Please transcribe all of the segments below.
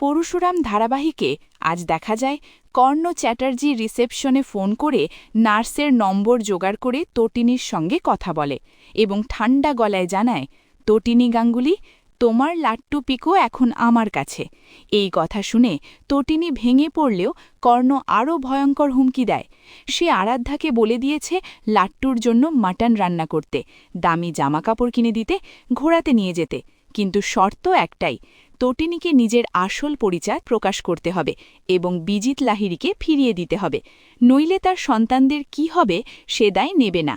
পরশুরাম ধারাবাহিকে আজ দেখা যায় কর্ণ চ্যাটার্জি রিসেপশনে ফোন করে নার্সের নম্বর জোগাড় করে তটিনীর সঙ্গে কথা বলে এবং ঠান্ডা গলায় জানায়, তটিনী গাঙ্গুলি, তোমার লাট্টু পিকো এখন আমার কাছে। এই কথা শুনে তটিনী ভেঙে পড়লেও কর্ণ আরও ভয়ঙ্কর হুমকি দেয়। সে আরাধ্যাকে বলে দিয়েছে লাট্টুর জন্য মাটন রান্না করতে, দামি জামাকাপড় কিনে দিতে, ঘোড়াতে নিয়ে যেতে। কিন্তু শর্ত একটাই, তটিনীকে নিজের আসল পরিচয় প্রকাশ করতে হবে এবং বিজিত লাহিড়িকে ফিরিয়ে দিতে হবে। নইলে তার সন্তানদের কি হবে সে দায় নেবে না।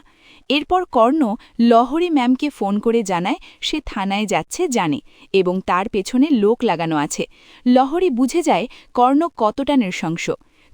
এরপর কর্ণ লহরী ম্যামকে ফোন করে জানায় সে থানায় যাচ্ছে জানে এবং তার পেছনে লোক লাগানো আছে। লহরি বুঝে যায় কর্ণ কতটা নৃশংস।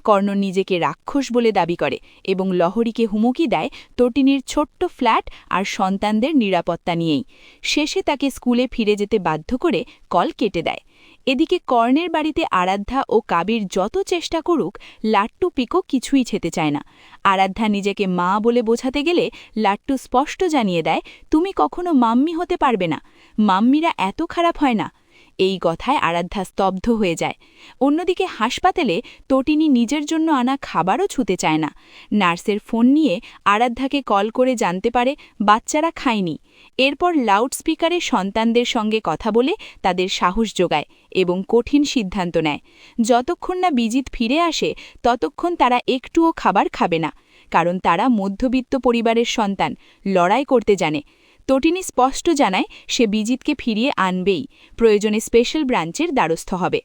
কর্ণ নিজেকে রাক্ষস বলে দাবি করে এবং লহরীকে হুমকি দেয় তটিনীর ছোট্ট ফ্ল্যাট আর সন্তানদের নিরাপত্তা নিয়েই। শেষে তাকে স্কুলে ফিরে যেতে বাধ্য করে কল কেটে দেয়। এদিকে কর্ণের বাড়িতে আরাধ্যা ও কাবির যত চেষ্টা করুক, লাট্টু পিকো কিছুই ছেতে চায় না। আরাধ্যা নিজেকে মা বলে বোঝাতে গেলে লাট্টু স্পষ্ট জানিয়ে দেয়, তুমি কখনো মাম্মি হতে পারবে না। মাম্মিরা এত খারাপ হয় না। এই কথায় আরাধ্যা স্তব্ধ হয়ে যায়। অন্যদিকে হাসপাতালে তটিনী নিজের জন্য আনা খাবারও ছুতে চায় না। নার্সের ফোন নিয়ে আরাধ্যাকে কল করে জানতে পারে বাচ্চারা খায়নি। এরপর লাউডস্পিকারে সন্তানদের সঙ্গে কথা বলে তাদের সাহস যোগায় এবং কঠিন সিদ্ধান্ত নেয়। যতক্ষণ না বিজিত ফিরে আসে, ততক্ষণ তারা একটুও খাবার খাবে না, কারণ তারা মধ্যবিত্ত পরিবারের সন্তান, লড়াই করতে জানে। তটিনী স্পষ্ট জানায় সে বিজিতকে ফিরিয়ে আনবেই। প্রয়োজনে স্পেশাল ব্রাঞ্চের দ্বারস্থ হবে।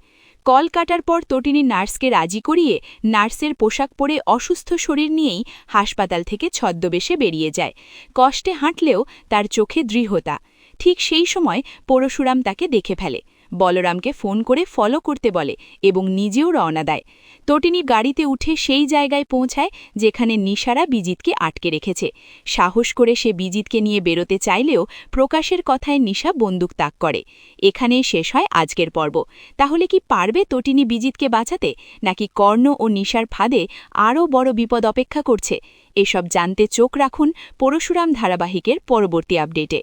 কল কাটার পর তটিনী নার্সকে রাজি করিয়ে নার্সের পোশাক পরে অসুস্থ শরীর নিয়েই হাসপাতাল থেকে ছদ্মবেশে বেরিয়ে যায়। কষ্টে হাঁটলেও তার চোখে দৃঢ়তা। ঠিক সেই সময় পরশুরাম তাকে দেখে ফেলে। বলরামকে ফোন করে ফলো করতে বলে এবং নিজেও রওনা দেয়। তটিনী গাড়িতে উঠে সেই জায়গায় পৌঁছায় যেখানে নিশারা বিজিতকে আটকে রেখেছে। সাহস করে সে বিজিতকে নিয়ে বেরোতে চাইলেও প্রকাশের কথায় নিশা বন্দুক তাক করে। এখানেই শেষ হয় আজকের পর্ব। তাহলে কি পারবে তটিনী বিজিতকে বাঁচাতে? নাকি কর্ণ ও নিশার ফাঁদে আরও বড় বিপদ অপেক্ষা করছে? এসব জানতে চোখ রাখুন পরশুরাম ধারাবাহিকের পরবর্তী আপডেটে।